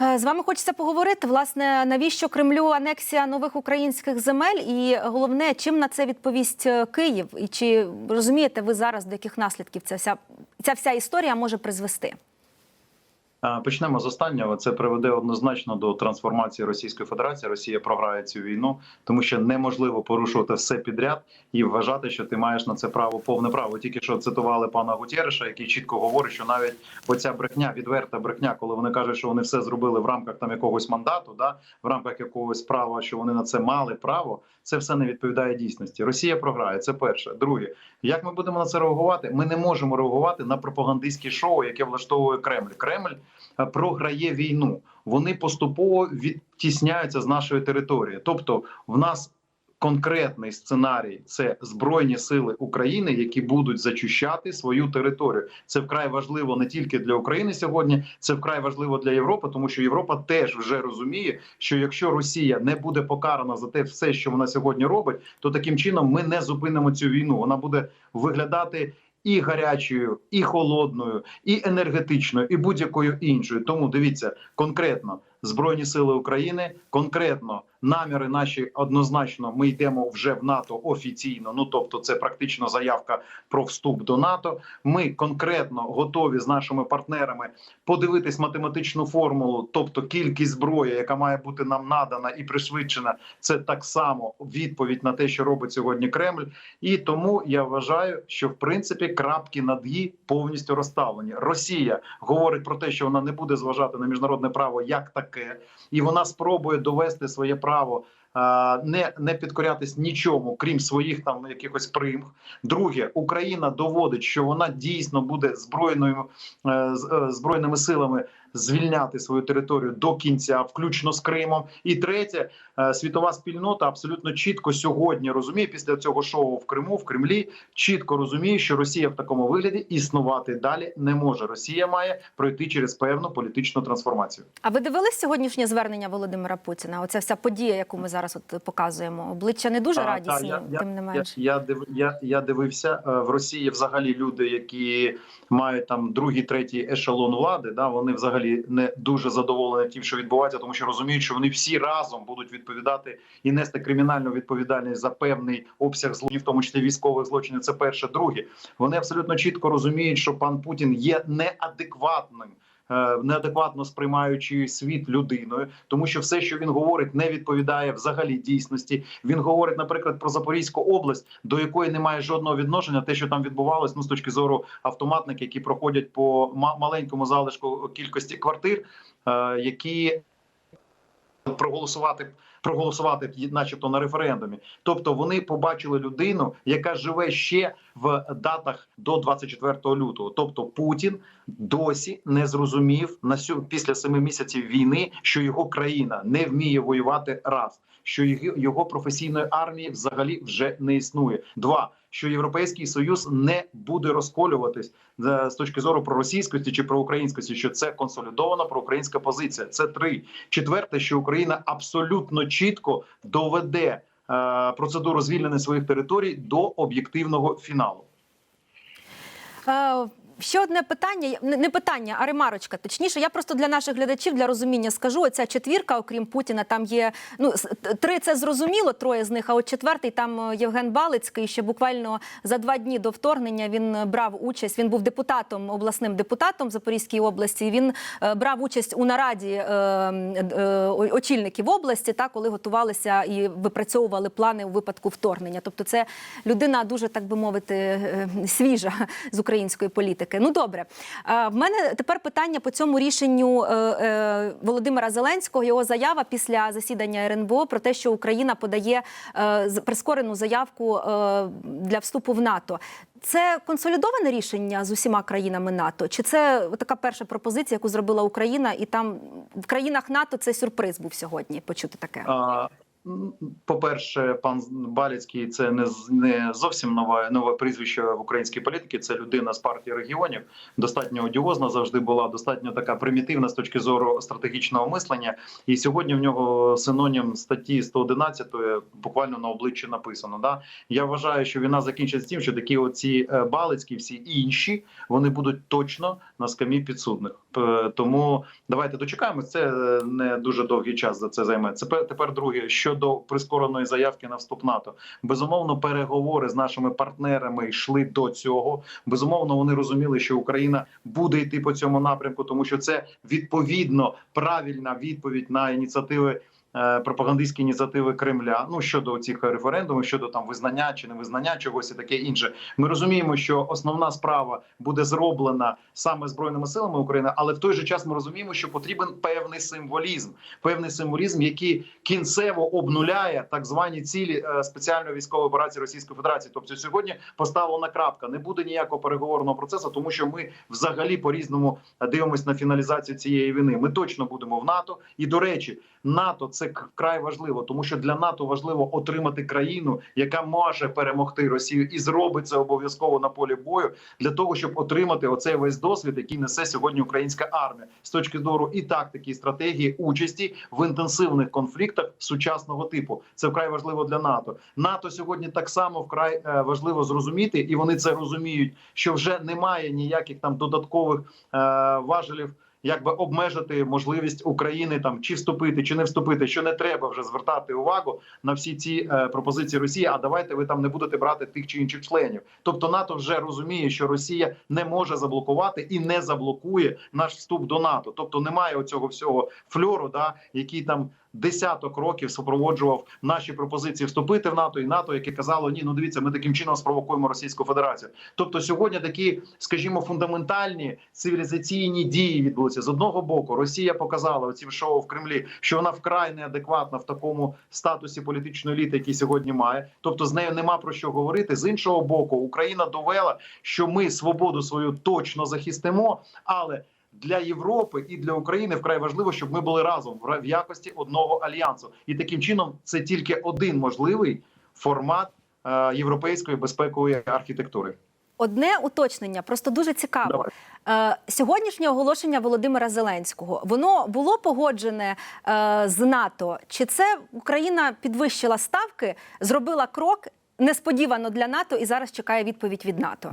Е, З вами хочеться поговорити. Власне, навіщо Кремлю анексія нових українських земель? І головне, чим на це відповість е, Київ? І чи розумієте ви зараз, до яких наслідків ця вся ця вся історія може призвести? Почнемо з останнього. Це приведе однозначно до трансформації Російської Федерації. Росія програє цю війну, тому що неможливо порушувати все підряд і вважати, що ти маєш на це право повне право. Тільки що цитували пана Гутєреша, який чітко говорить, що навіть оця брехня, відверта брехня, коли вони кажуть, що вони все зробили в рамках там якогось мандату, да в рамках якогось права, що вони на це мали право. Це все не відповідає дійсності. Росія програє. Це перше. Друге, як ми будемо на це реагувати? Ми не можемо реагувати на пропагандистське шоу, яке влаштовує Кремль. Кремль програє війну. Вони поступово відтісняються з нашої території. Тобто, в нас конкретний сценарій це збройні сили України, які будуть зачищати свою територію. Це вкрай важливо не тільки для України сьогодні, це вкрай важливо для Європи, тому що Європа теж вже розуміє, що якщо Росія не буде покарана за те, все, що вона сьогодні робить, то таким чином ми не зупинимо цю війну. Вона буде виглядати. І гарячою, і холодною, і енергетичною, і будь-якою іншою. Тому дивіться конкретно збройні сили України, конкретно наміри наші однозначно. Ми йдемо вже в НАТО офіційно. Ну тобто, це практично заявка про вступ до НАТО. Ми конкретно готові з нашими партнерами подивитись математичну формулу, тобто кількість зброї, яка має бути нам надана і пришвидшена. Це так само відповідь на те, що робить сьогодні Кремль. І тому я вважаю, що в принципі крапки над «і» повністю розставлені. Росія говорить про те, що вона не буде зважати на міжнародне право як таке, і вона спробує довести своє право. ရပေါ့ Не не підкорятись нічому, крім своїх там якихось примх. Друге, Україна доводить, що вона дійсно буде збройною е, е, збройними силами звільняти свою територію до кінця, включно з Кримом. І третє, е, світова спільнота абсолютно чітко сьогодні розуміє після цього шоу в Криму, в Кремлі, чітко розуміє, що Росія в такому вигляді існувати далі не може. Росія має пройти через певну політичну трансформацію. А ви дивились сьогоднішнє звернення Володимира Путіна? Оця вся подія, яку ми зараз от показуємо. Обличчя не дуже А, радісні, та, я, тим не я, менш. я, див, я, я дивився е, в Росії. Взагалі люди, які мають там другий, третій ешелон влади, да вони взагалі не дуже задоволені тим, що відбувається, тому що розуміють, що вони всі разом будуть відповідати і нести кримінальну відповідальність за певний обсяг злочинів, в тому числі військових злочинів. Це перше. Друге, вони абсолютно чітко розуміють, що пан Путін є неадекватним. Е, Неадекватно сприймаючи світ людиною, тому що все, що він говорить, не відповідає взагалі дійсності. Він говорить, наприклад, про Запорізьку область, до якої немає жодного відношення. Те, що там відбувалось, ну з точки зору автоматників, які проходять по ма- маленькому залишку кількості квартир, е, які проголосувати. Проголосувати, начебто, на референдумі, тобто вони побачили людину, яка живе ще в датах до 24 лютого. Тобто Путін досі не зрозумів на сю після семи місяців війни, що його країна не вміє воювати раз, що його, професійної армії взагалі вже не існує. Два що європейський союз не буде розколюватись е, з точки зору проросійськості чи проукраїнськості, що це консолідована проукраїнська позиція. Це три. Четверте, що Україна абсолютно чітко доведе е, процедуру звільнення своїх територій до об'єктивного фіналу. Ще одне питання, не питання, а ремарочка. Точніше, я просто для наших глядачів для розуміння скажу. Оця четвірка, окрім Путіна, там є ну три. Це зрозуміло, троє з них. А от четвертий там е, Євген Балицький. Ще буквально за два дні до вторгнення він е, брав участь. Він був депутатом, обласним депутатом в Запорізькій області. Він е, брав участь у нараді очільників області, та коли готувалися і випрацьовували плани у випадку вторгнення. Тобто, це людина дуже так би мовити свіжа з української політики. Ну добре, Е, в мене тепер питання по цьому рішенню е, е, Володимира Зеленського. Його заява після засідання РНБО про те, що Україна подає прискорену заявку для вступу в НАТО. Це консолідоване рішення з усіма країнами НАТО? Чи це така перша пропозиція, яку зробила Україна, і там в країнах НАТО це сюрприз був сьогодні почути таке? А, по-перше, пан Баліцький це не не зовсім нове нове прізвище в українській політиці. Це людина з партії регіонів. Достатньо одіозна завжди була, достатньо така примітивна з точки зору стратегічного мислення. І сьогодні в нього синонім статті 111 буквально на обличчі написано. Да? Я вважаю, що війна закінчиться тим, що такі оці е, Балицькі, всі інші, вони будуть точно на скамі підсудних. Тому давайте дочекаємось. Це е, не дуже довгий час за це займе. Це тепер друге щодо прискореної заявки на вступ НАТО. Безумовно, переговори з нашими партнерами йшли до цього. Безумовно, вони розуміли, що Україна буде йти по цьому напрямку, тому що це відповідно правильна відповідь на ініціативи. Е, Пропагандистські ініціативи Кремля ну щодо цих референдумів, щодо там визнання чи невизнання чогось і таке інше. Ми розуміємо, що основна справа буде зроблена саме збройними силами України, але в той же час ми розуміємо, що потрібен певний символізм, певний символізм, який кінцево обнуляє так звані цілі е, спеціальної військової операції Російської Федерації. Тобто сьогодні поставлена крапка. Не буде ніякого переговорного процесу, тому що ми взагалі по різному дивимося на фіналізацію цієї війни. Ми точно будемо в НАТО. І до речі, НАТО це к- вкрай важливо, тому що для НАТО важливо отримати країну, яка може перемогти Росію, і зробить це обов'язково на полі бою для того, щоб отримати оцей весь досвід, який несе сьогодні українська армія з точки зору і тактики, і стратегії участі в інтенсивних конфліктах сучасного типу. Це вкрай важливо для НАТО. НАТО сьогодні так само вкрай е, важливо зрозуміти, і вони це розуміють, що вже немає ніяких там додаткових е, важелів. Якби обмежити можливість України там чи вступити, чи не вступити, що не треба вже звертати увагу на всі ці е, пропозиції Росії. А давайте ви там не будете брати тих чи інших членів. Тобто НАТО вже розуміє, що Росія не може заблокувати і не заблокує наш вступ до НАТО. Тобто немає оцього всього фльору, да який там десяток років супроводжував наші пропозиції вступити в НАТО, і НАТО, яке казало, ні, ну дивіться, ми таким чином спровокуємо Російську Федерацію. Тобто, сьогодні такі, скажімо, фундаментальні цивілізаційні дії відбулися з одного боку. Росія показала оці шоу в Кремлі, що вона вкрай неадекватна в такому статусі політичної еліти, який сьогодні має. Тобто з нею нема про що говорити. З іншого боку, Україна довела, що ми свободу свою точно захистимо, але для Європи і для України вкрай важливо, щоб ми були разом в якості одного альянсу, і таким чином це тільки один можливий формат е, європейської безпекової архітектури. Одне уточнення, просто дуже цікаво. Е, сьогоднішнє оголошення Володимира Зеленського воно було погоджене е, з НАТО. Чи це Україна підвищила ставки, зробила крок несподівано для НАТО і зараз чекає відповідь від НАТО?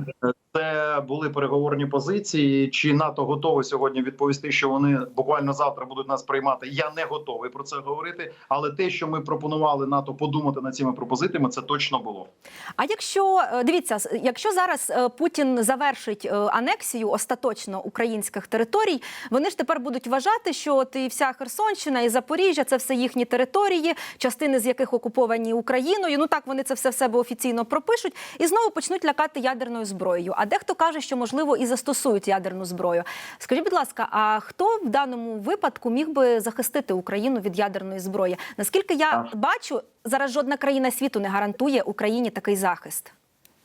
Це були переговорні позиції. Чи НАТО готове сьогодні відповісти, що вони буквально завтра будуть нас приймати? Я не готовий про це говорити. Але те, що ми пропонували НАТО подумати над цими пропозиціями, це точно було. А якщо е, дивіться, якщо зараз е, Путін завершить е, анексію остаточно українських територій, вони ж тепер будуть вважати, що от і вся Херсонщина і Запоріжжя це все їхні території, частини з яких окуповані Україною. Ну так вони це все в себе офіційно пропишуть і знову почнуть лякати ядерною зброєю. А дехто каже, що можливо і застосують ядерну зброю. Скажіть, будь ласка, а хто в даному випадку міг би захистити Україну від ядерної зброї? Наскільки я Так. бачу, зараз жодна країна світу не гарантує Україні такий захист.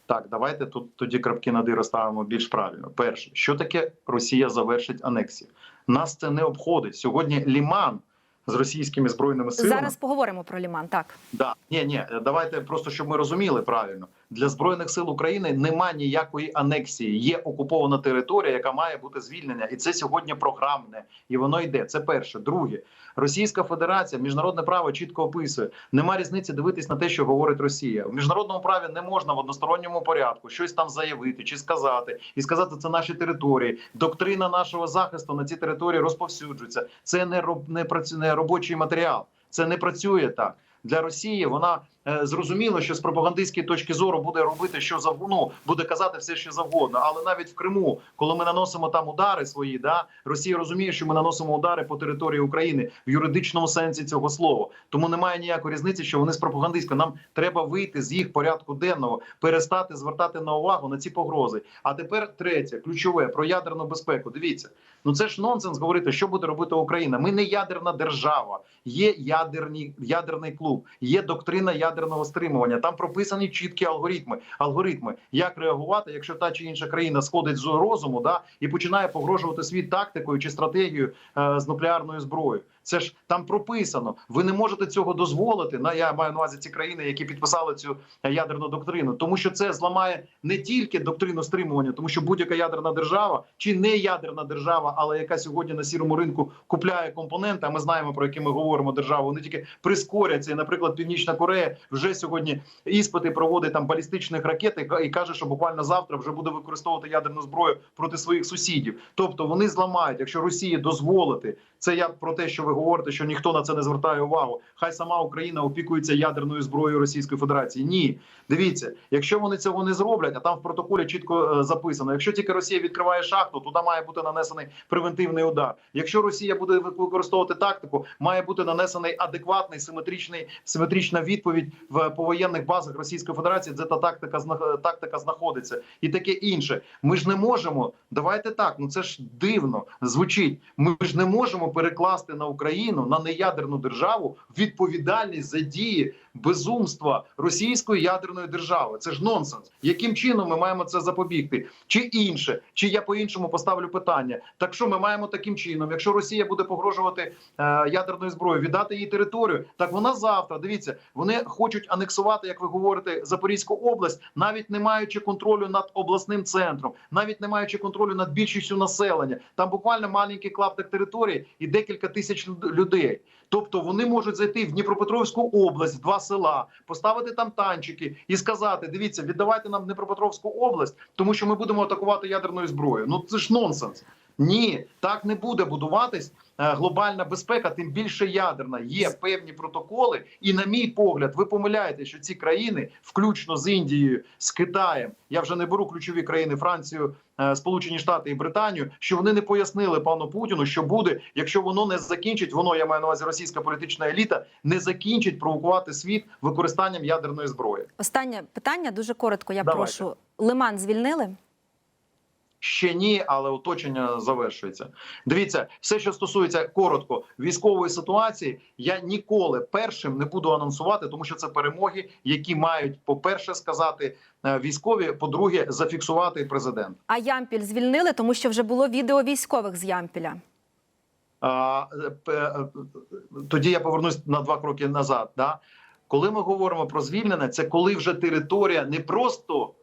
Так, давайте тут тоді крапки над «і» розставимо більш правильно. Перше, що таке Росія завершить анексію? Нас це не обходить сьогодні. Ліман з російськими збройними силами Зараз поговоримо про Ліман. Так Да, ні, ні, давайте просто щоб ми розуміли правильно. Для збройних сил України нема ніякої анексії. Є окупована територія, яка має бути звільнена, і це сьогодні програмне, і воно йде. Це перше. Друге, Російська Федерація, міжнародне право чітко описує. Нема різниці дивитись на те, що говорить Росія. В міжнародному праві не можна в односторонньому порядку щось там заявити чи сказати, і сказати це наші території. Доктрина нашого захисту на ці території розповсюджується. Це не роб не працю- робочий матеріал. Це не працює так. Для Росії вона зрозуміло, що з пропагандистської точки зору буде робити що завгодно, ну, буде казати все, що завгодно. Але навіть в Криму, коли ми наносимо там удари свої, да Росія розуміє, що ми наносимо удари по території України в юридичному сенсі цього слова. Тому немає ніякої різниці, що вони з пропагандистською. Нам треба вийти з їх порядку денного, перестати звертати на увагу на ці погрози. А тепер третє, ключове про ядерну безпеку. Дивіться, ну це ж нонсенс говорити, що буде робити Україна. Ми не ядерна держава. Є ядерні ядерний клуб, є доктрина ядерного стримування. Там прописані чіткі алгоритми. Алгоритми, як реагувати, якщо та чи інша країна сходить з розуму, да і починає погрожувати світ тактикою чи стратегією е, з нуклеарною зброєю. Це ж там прописано. Ви не можете цього дозволити. На я маю на увазі ці країни, які підписали цю ядерну доктрину, тому що це зламає не тільки доктрину стримування, тому що будь-яка ядерна держава чи не ядерна держава, але яка сьогодні на сірому ринку купляє компоненти. А ми знаємо про які ми говоримо державу. Вони тільки прискоряться. І, наприклад, Північна Корея вже сьогодні іспити проводить там балістичних ракет і каже, що буквально завтра вже буде використовувати ядерну зброю проти своїх сусідів. Тобто вони зламають, якщо Росії дозволити. Це я про те, що ви говорите, що ніхто на це не звертає увагу. Хай сама Україна опікується ядерною зброєю Російської Федерації. Ні, дивіться, якщо вони цього не зроблять, а там в протоколі чітко е, записано: якщо тільки Росія відкриває шахту, туди має бути нанесений превентивний удар. Якщо Росія буде використовувати тактику, має бути нанесений адекватний симетричний симетрична відповідь в повоєнних базах Російської Федерації, де та тактика тактика знаходиться, і таке інше. Ми ж не можемо. Давайте так. Ну це ж дивно звучить. Ми ж не можемо перекласти на Україну на неядерну державу відповідальність за дії безумства російської ядерної держави. Це ж нонсенс. Яким чином ми маємо це запобігти? Чи інше, чи я по іншому поставлю питання? Так що ми маємо таким чином, якщо Росія буде погрожувати е, ядерною зброєю, віддати їй територію, так вона завтра. Дивіться, вони хочуть анексувати, як ви говорите, Запорізьку область, навіть не маючи контролю над обласним центром, навіть не маючи контролю над більшістю населення. Там буквально маленький клаптик території і декілька тисяч людей. Тобто вони можуть зайти в Дніпропетровську область, в два села, поставити там танчики і сказати: дивіться, віддавайте нам Дніпропетровську область, тому що ми будемо атакувати ядерною зброєю. Ну це ж нонсенс. Ні, так не буде будуватись глобальна безпека, тим більше ядерна. Є певні протоколи, і на мій погляд, ви помиляєте, що ці країни, включно з Індією, з Китаєм, я вже не беру ключові країни Францію, е, Сполучені Штати і Британію, що вони не пояснили пану Путіну, що буде, якщо воно не закінчить, воно я маю на увазі російська політична еліта, не закінчить провокувати світ використанням ядерної зброї. Останнє питання дуже коротко. Я Давайте. прошу. Лиман звільнили? Ще ні, але оточення завершується. Дивіться, все, що стосується коротко військової ситуації, я ніколи першим не буду анонсувати, тому що це перемоги, які мають, по-перше, сказати е, військові, по-друге, зафіксувати президент. А Ямпіль звільнили, тому що вже було відео військових з Ямпіля. А, е, е, тоді я повернусь на два кроки назад. Да? Коли ми говоримо про звільнення, це коли вже територія не просто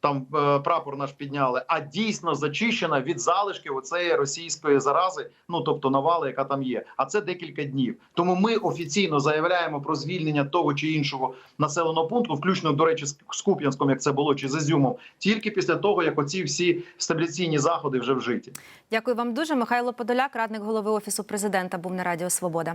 там е, прапор наш підняли, а дійсно зачищена від залишків оцеї російської зарази, ну тобто навали, яка там є. А це декілька днів. Тому ми офіційно заявляємо про звільнення того чи іншого населеного пункту, включно до речі, з Куп'янськом, як це було, чи з Ізюмом, тільки після того, як оці всі стабіляційні заходи вже вжиті. Дякую вам дуже. Михайло Подоляк, радник голови офісу президента, був на Радіо Свобода.